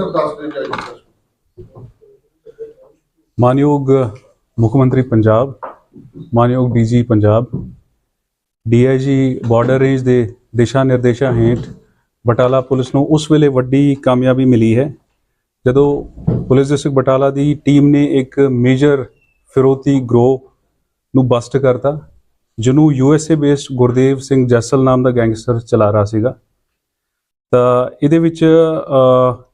Sir, ਦੱਸ ਦਿਓ ਜੀ ਮਾਨਯੋਗ ਮੁੱਖ ਮੰਤਰੀ ਪੰਜਾਬ, ਮਾਨਯੋਗ DG Punjab, DIG border range ਦੇ ਦਿਸ਼ਾ ਨਿਰਦੇਸ਼ਾਂ ਹੇਠ ਬਟਾਲਾ ਪੁਲਿਸ ਨੂੰ ਉਸ ਵੇਲੇ ਵੱਡੀ ਕਾਮਯਾਬੀ ਮਿਲੀ ਹੈ, ਜਦੋਂ ਪੁਲਿਸ ਡਿਸਟ੍ਰਿਕਟ ਬਟਾਲਾ ਦੀ ਟੀਮ ਨੇ ਇੱਕ ਮੇਜਰ ਫਿਰੋਤੀ ਗਰੋਹ ਨੂੰ ਬਸਟ ਕਰਤਾ, ਜਿਹਨੂੰ ਯੂਐਸਏ ਬੇਸਡ ਗੁਰਦੇਵ ਸਿੰਘ ਜੈਸਲ ਨਾਮ ਦਾ ਗੈਂਗਸਟਰ ਚਲਾ ਰਿਹਾ ਸੀਗਾ। ਤਾਂ ਇਹਦੇ ਵਿੱਚ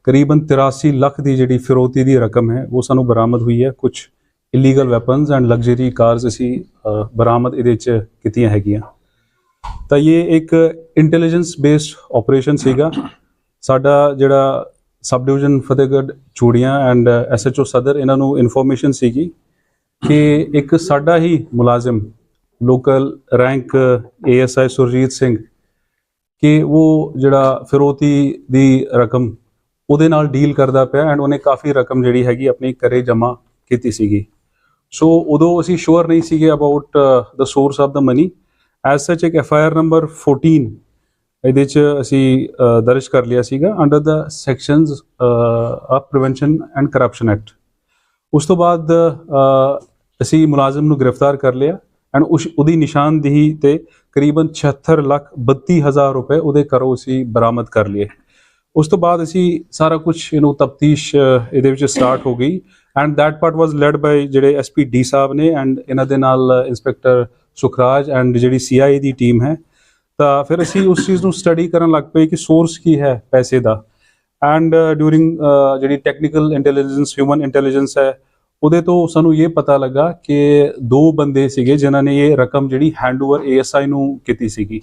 ਕਰੀਬਨ 83 ਲੱਖ ਦੀ ਜਿਹੜੀ ਫਿਰੋਤੀ ਦੀ ਰਕਮ ਹੈ, ਉਹ ਸਾਨੂੰ ਬਰਾਮਦ ਹੋਈ ਹੈ। ਕੁਝ illegal weapons and luxury cars ਅਸੀਂ ਬਰਾਮਦ ਇਹਦੇ ਵਿੱਚ ਕੀਤੀਆਂ ਹੈਗੀਆਂ। ਤਾਂ ਇਹ ਇੱਕ ਇੰਟੈਲੀਜੈਂਸ ਬੇਸਡ ਆਪਰੇਸ਼ਨ ਸੀਗਾ। ਸਾਡਾ ਜਿਹੜਾ ਸਬ ਡਿਵੀਜ਼ਨ ਫਤਿਹਗੜ੍ਹ, ਚੂੜੀਆਂ ਐਂਡ ਐਸਐਚਓ ਸਦਰ, ਇਹਨਾਂ ਨੂੰ ਇਨਫੋਰਮੇਸ਼ਨ ਸੀਗੀ ਕਿ ਇੱਕ ਸਾਡਾ ਹੀ ਮੁਲਾਜ਼ਮ local rank ASI Surjit Singh ਕਿ ਉਹ ਜਿਹੜਾ ਫਿਰੋਤੀ ਦੀ ਰਕਮ ਉਹਦੇ ਨਾਲ ਡੀਲ ਕਰਦਾ ਪਿਆ ਐਂਡ ਉਹਨੇ ਕਾਫੀ ਰਕਮ ਜਿਹੜੀ ਹੈਗੀ ਆਪਣੀ ਘਰੇ ਜਮ੍ਹਾਂ ਕੀਤੀ ਸੀਗੀ। ਸੋ ਉਦੋਂ ਅਸੀਂ ਸ਼ੋਰ ਨਹੀਂ ਸੀਗੇ about the source of the money as such ਇੱਕ ਐਫ ਆਈ ਆਰ ਨੰਬਰ 14 ਇਹਦੇ ਚ ਅਸੀਂ uh, ਦਰਜ ਕਰ ਲਿਆ ਸੀਗਾ under the sections of prevention and corruption act ਉਸ ਤੋਂ ਬਾਅਦ uh, ਅਸੀਂ ਮੁਲਾਜ਼ਮ ਨੂੰ ਗ੍ਰਿਫਤਾਰ ਕਰ ਲਿਆ। ਐਂਡ ਉਸ ਉਹਦੀ ਨਿਸ਼ਾਨਦੇਹੀ ਤੇ ਕਰੀਬਨ 76 ਲੱਖ 32 ਹਜ਼ਾਰ ਰੁਪਏ ਉਹਦੇ ਘਰੋਂ ਅਸੀਂ ਬਰਾਮਦ ਕਰ ਲਏ। ਉਸ ਤੋਂ ਬਾਅਦ ਅਸੀਂ ਸਾਰਾ ਕੁਝ ਇਹਨੂੰ ਤਫਤੀਸ਼ ਇਹਦੇ ਵਿੱਚ ਸਟਾਰਟ ਹੋ ਗਈ। And that part was led by ਜਿਹੜੇ ਐਸਪੀ ਡੀ ਸਾਹਿਬ ਨੇ ਐਂਡ ਇਹਨਾਂ ਦੇ ਨਾਲ ਇੰਸਪੈਕਟਰ ਸੁਖਰਾਜ ਐਂਡ ਜਿਹੜੀ ਸੀਆਈਏ ਦੀ ਟੀਮ ਹੈ। ਤਾਂ ਫਿਰ ਅਸੀਂ ਉਸ ਚੀਜ਼ ਨੂੰ ਸਟੱਡੀ ਕਰਨ ਲੱਗ ਪਏ ਕਿ ਸੋਰਸ ਕੀ ਹੈ ਪੈਸੇ ਦਾ। ਐਂਡ ਡਿਊਰਿੰਗ ਜਿਹੜੀ ਟੈਕਨੀਕਲ ਇੰਟੈਲੀਜੈਂਸ ਹਿਊਮਨ ਇੰਟੈਲੀਜੈਂਸ ਹੈ ਉਹਦੇ ਤੋਂ ਸਾਨੂੰ ਇਹ ਪਤਾ ਲੱਗਾ ਕਿ ਦੋ ਬੰਦੇ ਸੀਗੇ ਜਿਨ੍ਹਾਂ ਨੇ ਇਹ ਰਕਮ ਜਿਹੜੀ ਹੈਂਡਓਵਰ ਏਐਸਆਈ ਨੂੰ ਕੀਤੀ ਸੀਗੀ।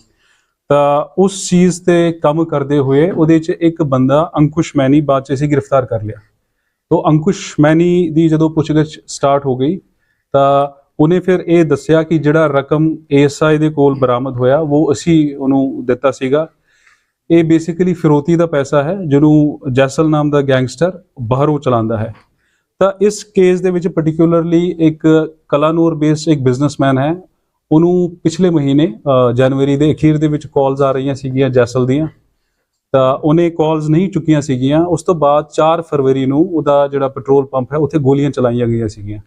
ਤਾਂ ਉਸ ਚੀਜ਼ ਤੇ ਕੰਮ ਕਰਦੇ ਹੋਏ ਉਹਦੇ 'ਚ ਇੱਕ ਬੰਦਾ ਅੰਕੁਸ਼ ਮੈਨੀ ਬਾਅਦ 'ਚ ਅਸੀਂ ਗ੍ਰਿਫਤਾਰ ਕਰ ਲਿਆ। ਤੋਂ ਅੰਕੁਸ਼ ਮੈਨੀ ਦੀ ਜਦੋਂ ਪੁੱਛਗਿੱਛ ਸਟਾਰਟ ਹੋ ਗਈ, ਤਾਂ ਉਹਨੇ ਫਿਰ ਇਹ ਦੱਸਿਆ ਕਿ ਜਿਹੜਾ ਰਕਮ ਏਐਸਆਈ ਦੇ ਕੋਲ ਬਰਾਮਦ ਹੋਇਆ, ਉਹ ਅਸੀਂ ਉਹਨੂੰ ਦਿੱਤਾ ਸੀਗਾ। ਇਹ ਬੇਸਿਕਲੀ ਫਿਰੋਤੀ ਦਾ ਪੈਸਾ ਹੈ, ਜਿਹਨੂੰ ਜੈਸਲ ਨਾਮ ਦਾ ਗੈਂਗਸਟਰ ਬਾਹਰੋਂ ਚਲਾਉਂਦਾ ਹੈ। ਤਾਂ ਇਸ ਕੇਸ ਦੇ ਵਿੱਚ ਪਾਰਟਿਕੂਲਰਲੀ ਇੱਕ ਕਲਾਨੂਰ ਬੇਸਡ ਇੱਕ ਬਿਜ਼ਨਸਮੈਨ ਹੈ। ਉਹਨੂੰ ਪਿਛਲੇ ਮਹੀਨੇ ਜਨਵਰੀ ਦੇ ਅਖੀਰ ਦੇ ਵਿੱਚ ਕਾਲਸ ਆ ਰਹੀਆਂ ਸੀਗੀਆਂ ਜੈਸਲ ਦੀਆਂ। ਤਾਂ ਉਹਨੇ ਕਾਲਸ ਨਹੀਂ ਚੁੱਕੀਆਂ ਸੀਗੀਆਂ। ਉਸ ਤੋਂ ਬਾਅਦ 4 ਫਰਵਰੀ ਨੂੰ ਉਹਦਾ ਜਿਹੜਾ ਪੈਟਰੋਲ ਪੰਪ ਹੈ, ਉੱਥੇ ਗੋਲੀਆਂ ਚਲਾਈਆਂ ਗਈਆਂ ਸੀਗੀਆਂ।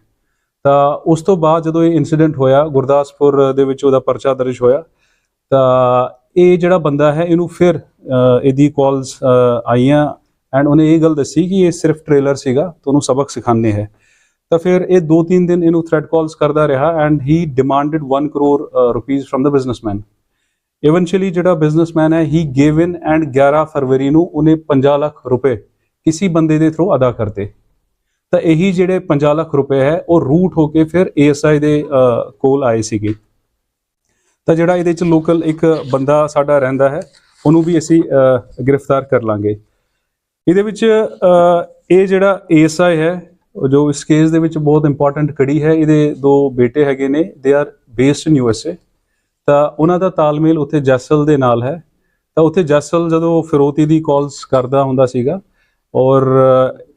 ਤਾਂ ਉਸ ਤੋਂ ਬਾਅਦ ਜਦੋਂ ਇਹ ਇਨਸੀਡੈਂਟ ਹੋਇਆ, ਗੁਰਦਾਸਪੁਰ ਦੇ ਵਿੱਚ ਉਹਦਾ ਪਰਚਾ ਦਰਜ ਹੋਇਆ, ਤਾਂ ਇਹ ਜਿਹੜਾ ਬੰਦਾ ਹੈ, ਇਹਨੂੰ ਫਿਰ ਇਹਦੀ ਕਾਲਸ ਆਈਆਂ। ਐਂਡ ਉਹਨੇ ਇਹ ਗੱਲ ਦੱਸੀ ਕਿ ਇਹ ਸਿਰਫ ਟ੍ਰੇਲਰ ਸੀਗਾ ਤੁਹਾਨੂੰ ਸਬਕ ਸਿਖਾਣੇ ਹੈ। ਤਾਂ ਫਿਰ ਇਹ 2-3 ਦਿਨ ਇਹਨੂੰ ਥ੍ਰੈਟ ਕਾਲਸ ਕਰਦਾ ਰਿਹਾ and he demanded 1 crore rupees from the businessman eventually ਜਿਹੜਾ ਬਿਜ਼ਨਸਮੈਨ ਹੈ ਹੀ ਗੇਵ ਇਨ ਐਂਡ 11 ਫਰਵਰੀ ਨੂੰ ਉਹਨੇ 50 ਲੱਖ ਰੁਪਏ ਕਿਸੇ ਬੰਦੇ ਦੇ ਥਰੂ ਅਦਾ ਕਰਤੇ। ਤਾਂ ਇਹੀ ਜਿਹੜੇ 50 ਲੱਖ ਰੁਪਏ ਹੈ, ਉਹ ਰੂਟ ਹੋ ਕੇ ਫਿਰ ਏਐਸਆਈ ਦੇ ਕੋਲ ਆਏ ਸੀਗੇ। ਤਾਂ ਜਿਹੜਾ ਇਹਦੇ ਚ ਲੋਕਲ ਇੱਕ ਬੰਦਾ ਸਾਡਾ ਰਹਿੰਦਾ ਹੈ, ਉਹਨੂੰ ਵੀ ਅਸੀਂ ਗ੍ਰਿਫਤਾਰ ਕਰ ਲਾਂਗੇ। ਇਹਦੇ ਵਿੱਚ ਇਹ ਜਿਹੜਾ ਏਐਸਆਈ ਹੈ ਜੋ ਇਸ ਕੇਸ ਦੇ ਵਿੱਚ ਬਹੁਤ ਇੰਪੋਰਟੈਂਟ ਕੜੀ ਹੈ, ਇਹਦੇ ਦੋ ਬੇਟੇ ਹੈਗੇ ਨੇ they are based in USA ਤਾਂ ਉਹਨਾਂ ਦਾ ਤਾਲਮੇਲ ਉੱਥੇ ਜੈਸਲ ਦੇ ਨਾਲ ਹੈ। ਤਾਂ ਉੱਥੇ ਜੈਸਲ ਜਦੋਂ ਫਿਰੋਤੀ ਦੀ ਕਾਲਸ ਕਰਦਾ ਹੁੰਦਾ ਸੀਗਾ, ਔਰ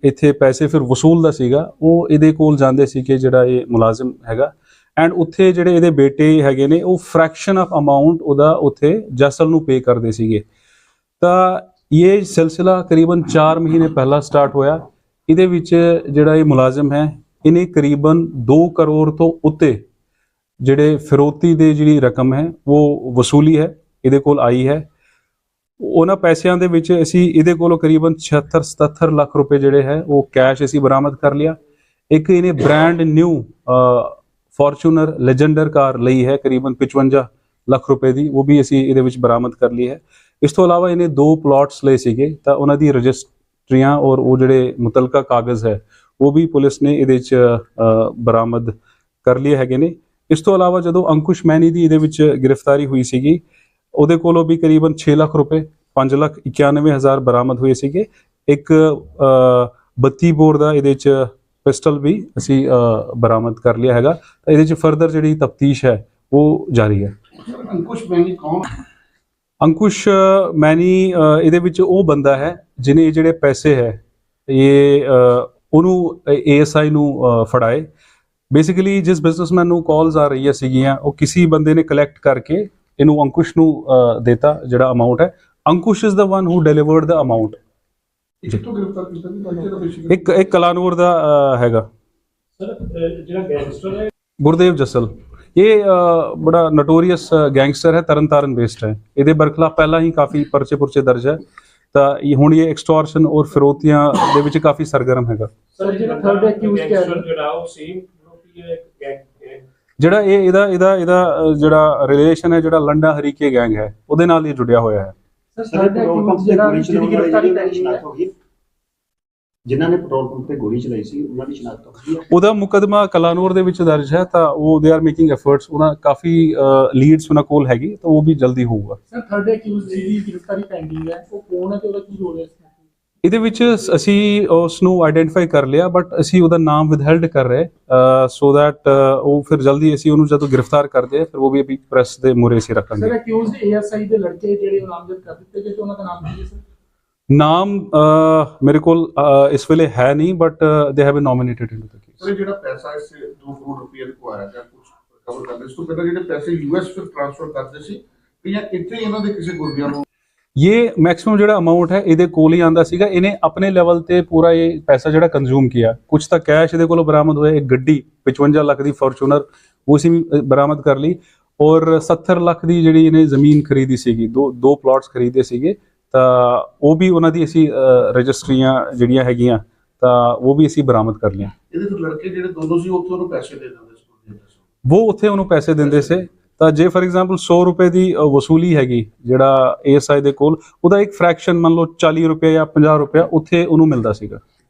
ਇੱਥੇ ਪੈਸੇ ਫਿਰ ਵਸੂਲਦਾ ਸੀਗਾ, ਉਹ ਇਹਦੇ ਕੋਲ ਜਾਂਦੇ ਸੀ ਕਿ ਜਿਹੜਾ ਇਹ ਮੁਲਾਜ਼ਮ ਹੈਗਾ। ਐਂਡ ਉੱਥੇ ਜਿਹੜੇ ਇਹਦੇ ਬੇਟੇ ਹੈਗੇ ਨੇ, ਉਹ ਫ੍ਰੈਕਸ਼ਨ ਆਫ ਅਮਾਉਂਟ ਉਹਦਾ ਉੱਥੇ ਜੈਸਲ ਨੂੰ ਪੇ ਕਰਦੇ ਸੀਗੇ। ਤਾਂ ਇਹ ਸਿਲਸਿਲਾ ਕਰੀਬਨ 4 ਮਹੀਨੇ ਪਹਿਲਾਂ ਸਟਾਰਟ ਹੋਇਆ। ਇਹਦੇ ਵਿੱਚ ਜਿਹੜਾ ਇਹ ਮੁਲਾਜ਼ਮ ਹੈ, ਇਹਨੇ ਕਰੀਬਨ 2 ਕਰੋੜ ਤੋਂ ਉੱਤੇ ਜਿਹੜੇ ਫਿਰੋਤੀ ਦੇ ਜਿਹੜੀ ਰਕਮ ਹੈ, ਉਹ ਵਸੂਲੀ ਹੈ, ਇਹਦੇ ਕੋਲ ਆਈ ਹੈ। ਉਹਨਾਂ ਪੈਸਿਆਂ ਦੇ ਵਿੱਚ ਅਸੀਂ ਇਹਦੇ ਕੋਲੋਂ ਕਰੀਬਨ 76 77 ਲੱਖ ਰੁਪਏ ਜਿਹੜੇ ਹੈ, ਉਹ ਕੈਸ਼ ਅਸੀਂ ਬਰਾਮਦ ਕਰ ਲਿਆ। ਇੱਕ ਇਹਨੇ brand new Fortuner Legender car ਲਈ ਹੈ, ਕਰੀਬਨ 55 ਲੱਖ ਰੁਪਏ ਦੀ, ਉਹ ਵੀ ਅਸੀਂ ਇਹਦੇ ਵਿੱਚ ਬਰਾਮਦ ਕਰ ਲਈ ਹੈ। ਇਸ ਤੋਂ ਇਲਾਵਾ ਇਹਨੇ ਦੋ ਪਲਾਟਸ ਲਏ ਸੀਗੇ ਤਾਂ ਉਹਨਾਂ ਦੀ ਰਜਿਸਟਰੀਆਂ ਔਰ ਉਹ ਜਿਹੜੇ ਮੁਤਲਕਾ ਕਾਗਜ਼ ਹੈ ਉਹ ਵੀ ਪੁਲਿਸ ਨੇ ਇਹਦੇ ਵਿੱਚ ਬਰਾਮਦ ਕਰ ਲਏ ਹੈਗੇ ਨੇ। ਇਸ ਤੋਂ ਇਲਾਵਾ ਜਦੋਂ ਅੰਕੁਸ਼ ਮੈਨੀ ਦੀ ਇਹਦੇ ਵਿੱਚ ਗ੍ਰਿਫਤਾਰੀ ਹੋਈ ਸੀਗੀ ਉਹਦੇ ਕੋਲੋਂ ਵੀ ਕਰੀਬਨ 6 ਲੱਖ ਰੁਪਏ 5 ਲੱਖ 91 ਹਜ਼ਾਰ ਬਰਾਮਦ ਹੋਏ ਸੀਗੇ। ਇੱਕ ਅ, 32 ਬੋਰ ਦਾ ਇਹਦੇ ਵਿੱਚ ਪਿਸਟਲ ਵੀ ਅਸੀਂ ਬਰਾਮਦ ਕਰ ਲਿਆ ਹੈਗਾ। ਤਾਂ ਇਹਦੇ ਵਿੱਚ ਫਰਦਰ ਜਿਹੜੀ ਤਫਤੀਸ਼ ਹੈ ਉਹ ਜਾਰੀ ਹੈ। ਅੰਕੁਸ਼ ਮੈਨੀ ਕੌਣ ਅੰਕੁਸ਼ ਮੈਨੀ ਇਹਦੇ ਵਿੱਚ ਉਹ ਬੰਦਾ ਹੈ ਜਿਨੇ ਇਹ ਜਿਹੜੇ ਪੈਸੇ ਹੈ ਇਹ ਉਹਨੂੰ ਏਐਸਆਈ ਨੂੰ ਫੜਾਏ। ਬੇਸਿਕਲੀ ਜਿਸ ਬਿਜ਼ਨਸਮੈਨ ਨੂੰ ਕਾਲਸ ਆ ਰਹੀਆਂ ਸੀਗੀਆਂ ਉਹ ਕਿਸੇ ਬੰਦੇ ਨੇ ਕਲੈਕਟ ਕਰਕੇ ਇਹਨੂੰ ਅੰਕੁਸ਼ ਨੂੰ ਦੇਤਾ ਜਿਹੜਾ ਅਮਾਉਂਟ ਹੈ। Ankush is the one who delivered the amount ਇੱਕ ਇੱਕ ਕਲਾਨੂਰ ਦਾ ਹੈਗਾ। ਸਰ ਜਿਹੜਾ ਗੈਂਗਸਟਰ ਹੈ। ਗੁਰਦੇਵ ਜਸਲ। ਇਹ ਬੜਾ ਨੋਟੋਰੀਅਸ ਗੈਂਗਸਟਰ ਹੈ ਤਰਨਤਾਰਨ ਬੇਸਡ ਹੈ। ਇਹਦੇ ਬਰਖਲਾਫ ਪਹਿਲਾਂ ਹੀ ਕਾਫੀ ਪਰਚੇ ਪੁਰਚੇ ਦਰਜ ਹੈ। ਤਾਂ ਇਹ ਹੁਣ ਇਹ ਐਕਸਟੋਰਸ਼ਨ ਔਰ ਫਿਰੋਤੀਆਂ ਦੇ ਵਿੱਚ ਕਾਫੀ ਸਰਗਰਮ ਹੈਗਾ। ਸਰ ਜਿਹੜਾ ਜਿਹੜਾ ਉਹ ਸੇਮ ਜਿਹੜਾ ਇਹ ਇਹਦਾ ਇਹਦਾ ਇਹਦਾ ਜਿਹੜਾ ਰਿਲੇਸ਼ਨ ਹੈ ਜਿਹੜਾ ਲੰਡਾ ਹਰੀਕੇ ਗੈਂਗ ਹੈ ਉਹਦੇ ਨਾਲ ਹੀ ਜੁੜਿਆ ਹੋਇਆ ਹੈ। ਸਰ ਸਰ ਥਰਡ ਐਕਿਊਜ਼ ਜਿਹੜਾ ਵਾਲੇ ਗ੍ਰਿਫਤਾਰੀ ਜਿਹੜੀ ਪੈਂਦੀ ਹੈ ਗਈ। ਜਿਨ੍ਹਾਂ ਨੇ ਪੈਟਰੋਲ ਪੰਪ ਤੇ ਗੋਲੀ ਚਲਾਈ ਸੀ ਉਹਨਾਂ ਦੀ ਸ਼ਨਾਖਤ ਹੋ ਗਈ ਹੈ। ਉਹਦਾ ਮੁਕਦਮਾ ਕਲਾਨੂਰ ਦੇ ਵਿੱਚ ਦਰਜ ਹੈ ਤਾਂ ਉਹ ਦੇ ਆਰ ਮੇਕਿੰਗ ਐਫਰਟਸ ਉਹਨਾਂ ਕਾਫੀ ਲੀਡਸ ਉਹਨਾਂ ਕੋਲ ਹੈਗੀ ਤਾਂ ਉਹ ਵੀ ਜਲਦੀ ਹੋਊਗਾ। ਸਰ ਥਰਡ ਐਕਿਊਜ਼ ਜਿਹਦੀ ਗ੍ਰਿਫਤਾਰੀ ਪੈਂਡਿੰਗ ਹੈ ਉਹ ਕੌਣ ਹੈ ਤੇ ਉਹਦਾ ਕੀ ਰੋਲ ਹੈ ਇਹਦੇ ਵਿੱਚ ਸ- ਅਸੀਂ ਉਸ ਨੂੰ ਆਇਡੈਂਟੀਫਾਈ ਕਰ ਲਿਆ ਬਟ ਅਸੀਂ ਉਹਦਾ ਨਾਮ ਵਿਦਹੈਲਡ ਕਰ ਰਹੇ ਸੋ ਦੈਟ ਉਹ ਫਿਰ ਜਲਦੀ ਅਸੀਂ ਉਹਨੂੰ ਜਦੋਂ ਗ੍ਰਿਫਤਾਰ ਕਰਦੇ ਹਾਂ, ਫਿਰ ਉਹ ਵੀ ਅਭੀ ਪ੍ਰੈਸ ਦੇ ਅਸੀਂ ਸਰ ਰੱਖਾਂਗੇ। ਐਕਿਊਜ਼ ਏਐਸਆਈ ਦੇ ਲੜਕੇ ਜਿਹੜੇ ਨਾਮਜ਼ਦ ਕਰ ਦਿੱਤੇ ਗਏ ਤੇ ਉਹਨਾਂ ਦਾ ਨਾਮ ਕੀ ਹੈ ਸਰ ਨਾਮ ਮੇਰੇ ਕੋਲ ਇਸ ਵੇਲੇ ਹੈ ਨਹੀਂ but they have been nominated into the case sir ਜਿਹੜਾ ਪੈਸਾ ਇਸ 2 ਕਰੋੜ ਰੁਪਏ ਰਿਕਵਾਇਰ ਹੈ ਕੁਝ ਕਵਰ ਕਰਦੇ ਇਸ ਤੋਂ ਪਹਿਲਾਂ ਜਿਹੜੇ ਪੈਸੇ ਯੂਐਸ ਫਿਰ ਟ੍ਰਾਂਸਫਰ ਕਰਦੇ ਸੀ ਕਿ ਜਾਂ ਇੱਥੇ ਇਹਨਾਂ ਦੇ ਕਿਸੇ ਗੁਰਦਿਆਂ ਨੂੰ? ਇਹ ਮੈਕਸਿਮਮ ਜਿਹੜਾ ਅਮਾਉਂਟ ਹੈ ਇਹਦੇ ਕੋਲ ਹੀ ਆਂਦਾ ਸੀਗਾ। ਇਹਨੇ ਆਪਣੇ ਲੈਵਲ ਤੇ ਪੂਰਾ ਇਹ ਪੈਸਾ ਜਿਹੜਾ ਕੰਜ਼ੂਮ ਕੀਤਾ। ਕੁਝ ਤਾਂ ਕੈਸ਼ ਇਹਦੇ ਕੋਲੋਂ ਬਰਾਮਦ ਹੋਇਆ। ਇੱਕ ਗੱਡੀ 55 ਲੱਖ ਦੀ ਫੋਰਚੂਨਰ ਉਹ ਅ, ਬਰਾਮਦ ਕਰ ਲਈ। ਔਰ 70 ਲੱਖ ਦੀ ਜਿਹੜੀ ਇਹਨੇ ਜ਼ਮੀਨ ਖਰੀਦੀ ਸੀਗੀ ਦੋ ਦੋ ਪਲਾਟਸ ਖਰੀਦੇ ਸੀਗੇ। ਤਾਂ ਉਹ ਵੀ ਉਹਨਾਂ ਦੀ ਅਸੀਂ ਰਜਿਸਟਰੀਆਂ ਜਿਹੜੀਆਂ ਹੈਗੀਆਂ ਤਾਂ ਉਹ ਵੀ ਅਸੀਂ ਬਰਾਮਦ ਕਰ ਲਈਆਂ। ਇਹਦੇ ਫਿਰ ਲੜਕੇ ਜਿਹੜੇ ਦੋਨੋਂ ਸੀ ਉੱਥੇ ਉਹਨੂੰ ਪੈਸੇ ਦੇ ਦਿੰਦੇ ਸੀ। ਉਹ ਉੱਥੇ ਉਹਨੂੰ ਪੈਸੇ ਦਿੰਦੇ ਸੀ। ਤਾਂ ਜੇ ਫਾਰ ਐਗਜ਼ਾਮਪਲ 100 ਰੁਪਏ ਦੀ ਵਸੂਲੀ ਹੈਗੀ ਜਿਹੜਾ ਏਐਸਆਈ ਦੇ ਕੋਲ ਉਹਦਾ ਇੱਕ ਫ੍ਰੈਕਸ਼ਨ ਮੰਨ ਲਓ 40 ਰੁਪਏ ਜਾਂ 50 ਰੁਪਏ ਉੱਥੇ ਉਹਨੂੰ ਮਿਲਦਾ ਸੀਗਾ।